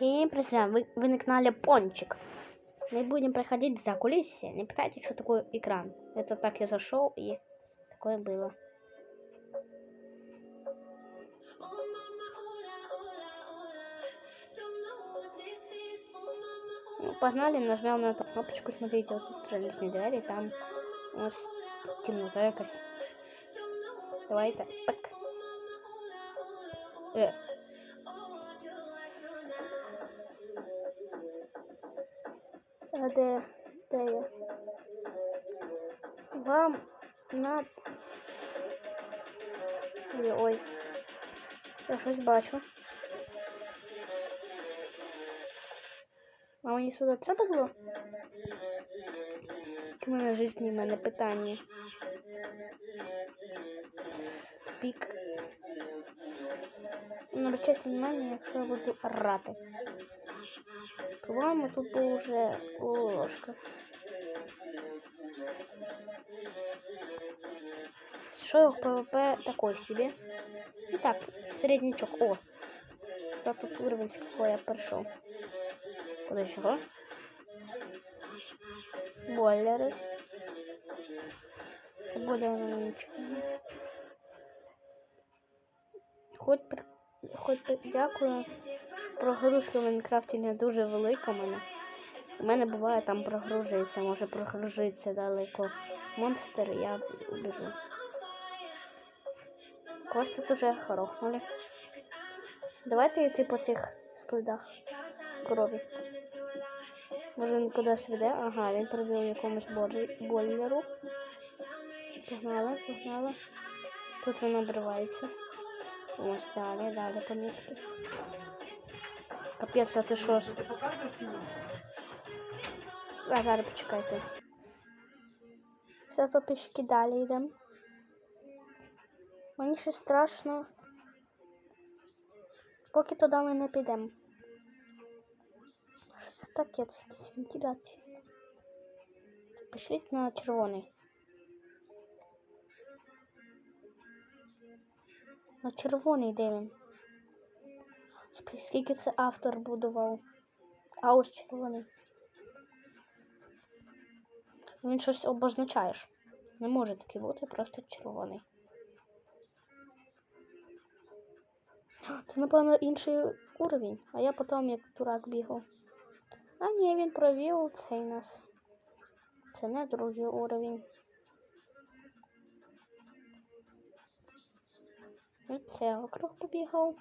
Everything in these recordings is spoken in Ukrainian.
Всем привет, вы, вы на канале Пончик. Мы будем проходить за кулисы. Не пытайтесь, что такое экран. Это так я зашел и такое было. Ну, погнали, нажмем на эту кнопочку, смотрите, вот тут железные двери, там у нас темнота якась. Давайте, так. Э. де, де я? Вам на... Ой, ой. Я щось бачу. А мені сюди треба було? У мене житті в мене питання. Пік. Не обращайте внимание, якщо я буду орати. По-моєму, тут була вже ложка. Шоу ПВП такой себе. Итак, среднячок. О! Что тут уровень, какой я пришел? Куда еще? Бойлеры. Це более. Хоч, при- хоч при- дякую. Прогрузка в Майнкрафті не дуже велика в мене. У мене буває там прогружується, може прогружиться далеко. Монстр, я біжу. Когось тут уже хорохнули. Давайте йти по цих слідах крові. Може він кудись веде? Ага, він привів якомусь бойлеру. Погнали, погнали. Тут він обривається. Ось далі, далі помітки. Капець, а ти що? А зараз почекайте. Все по далі йдемо. Мені ще страшно. Поки туди ми не підемо. Що це таке? Це якісь вентиляції. Пішліть на червоний. На червоний де він? Скільки це автор будував? А ось червоний. Він щось обозначає. Не може таки бути, просто червоний. Це, напевно, інший уровень, а я потім як дурак бігав. А ні, він провів цей нас. Це не другий уровень. І це округ побігав.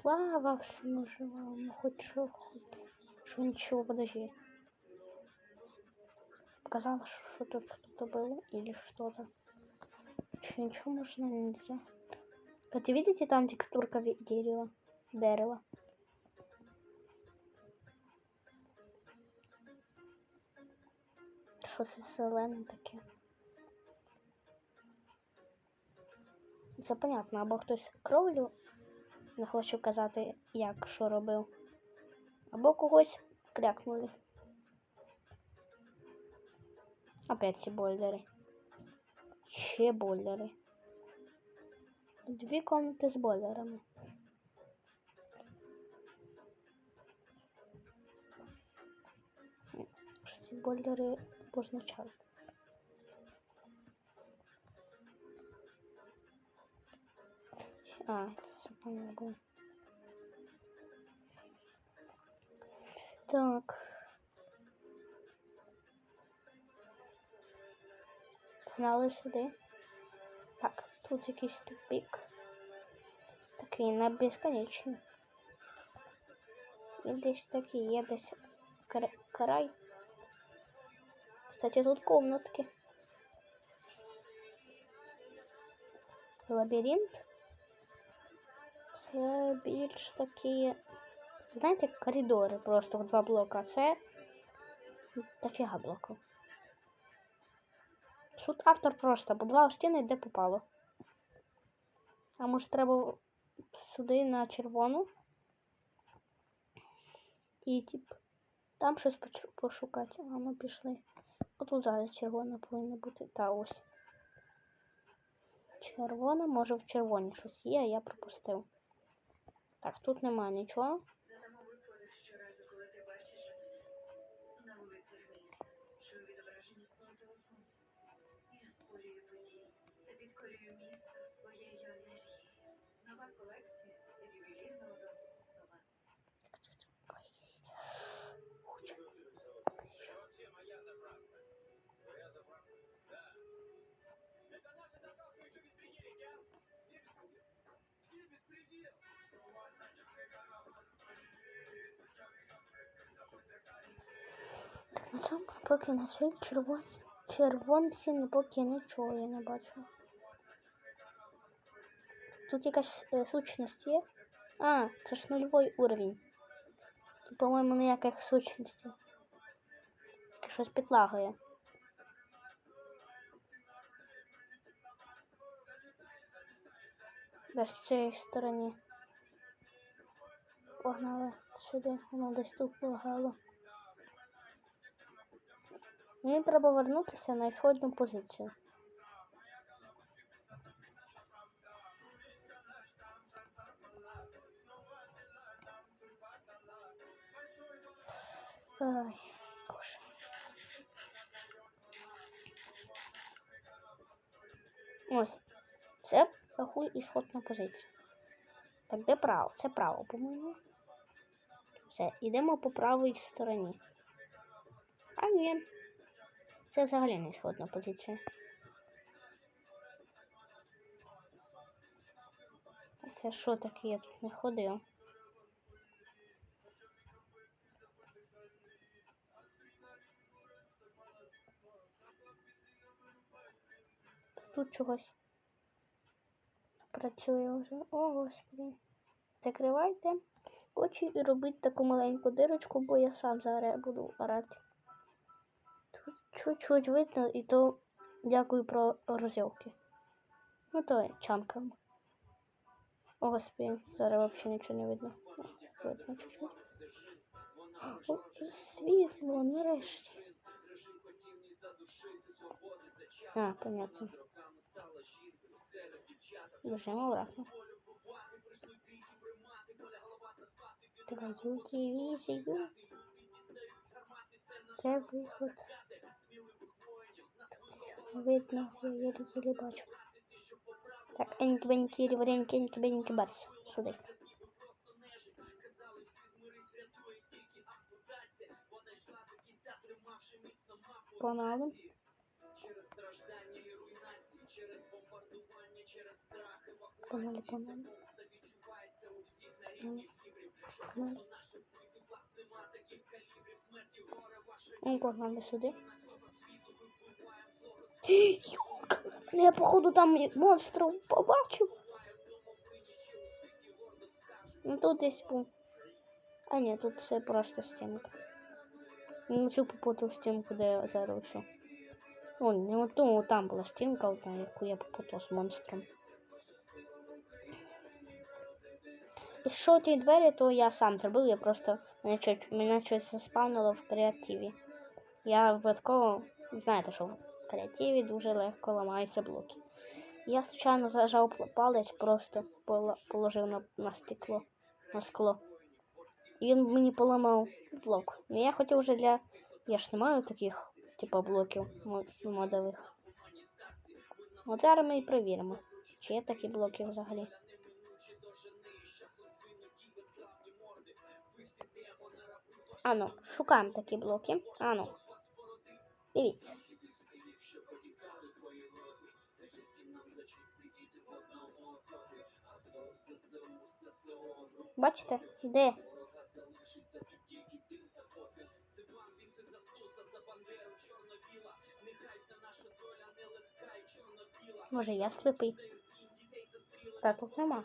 Слава всему живому, хоть что, хоть что ничего, подожди. Показалось, что тут кто-то был или что-то. Че, ничего можно нельзя. Кстати, видите, там текстурка дерева, дерева. Що це зелене таке? Це понятно, або хтось кровлю не хочу казати, як що робив. Або когось крякнули. Опять ці бойлери. Ще бойлери. Дві комнати з бойлерами. Що ці бойлери позначають? А, це понятно. Так. Погнали сюди. Так, тут якийсь тупик. Такий не безконечний. І десь такий є десь кра- край. Кстати, тут комнатки. Лабіринт. Це більш такі, знаєте, коридори просто в два блока. Це дофіга блоків. Тут автор просто будував стіни, де попало. А може треба сюди на червону. І тип там щось пошукати. А ми пішли. Отут зараз червона повинна бути. Та ось. червона, може в червоній щось є, а я пропустив. Так, тут немає нічого. Задамо На цьому поки на цій червон... червонці не поки нічого я не бачу. Тут якась е, сущність є. А, це ж нульовий уровень. Тут, по-моєму, ніяких сущностей. Щось підлагає. Десь з цієї сторони. Погнали сюди, воно десь тут лагало. Мені треба вернутися на ісходну позицію. Ай, боже. Ось. Це рахуй ісходна позиція. Так, де право? Це право, по-моєму. Все, йдемо по правій стороні. А ні. Це взагалі не ісходна позиція. Це що таке? Я тут не ходив. Тут чогось працює вже. О, господи. Закривайте очі і робіть таку маленьку дирочку, бо я сам зараз буду орати. Чуть-чуть видно, і то дякую про розйовки. Ну то є чанками. О, господи, зараз взагалі нічого не видно. Видно світло, нарешті. А, понятно. Біжимо обратно. Твою дивізію. Це виход. Видно, я еле-еле бачу. Так, еньки беньки рівреньки, еньки беньки бац. Сюди. Погнали. Погнали. Погнали. Ну, погнали сюди. Йолка, Я, походу, там і монстрів побачив. Ну тут десь був. А ні, тут це просто стінка. Ну, цю попутав стінку, де я зараз оцю. О, не от там була стінка, одна, яку я попутав з монстром. І що ті двері, то я сам зробив, я просто мене щось, мене щось заспавнило в креативі. Я випадково, знаєте, що креативі дуже легко ламаються блоки. Я случайно зажав палець, просто положив на, на стекло, на скло. І він мені поламав блок. Ну я хотів вже для. Я ж не маю таких, типу, блоків мо- модових. От зараз ми і перевіримо, чи є такі блоки взагалі. Ану, шукаємо такі блоки. Ану. Дивіться. Бачите? Де? Може, я сліпий? Та тут нема.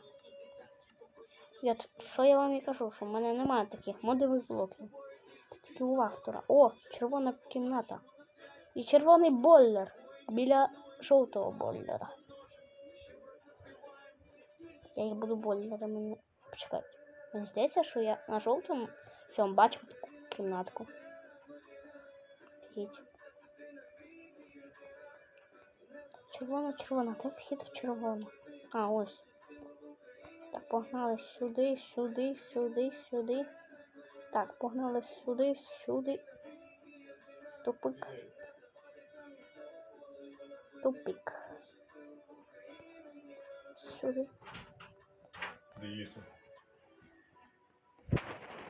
Я, що я вам і кажу, що в мене немає таких модових блоків. Це тільки у автора. О, червона кімната. І червоний бойлер біля жовтого бойлера. Я їх буду бойлерами. не- Почекай. Мені здається, що я на жовтому цьому бачу таку кімнатку. Їдь. Червона, червона. Де вхід в червону? А, ось. Так, погнали сюди, сюди, сюди, сюди. Так, погнали сюди, сюди. Тупик. Тупик. Сюди. Приїхав.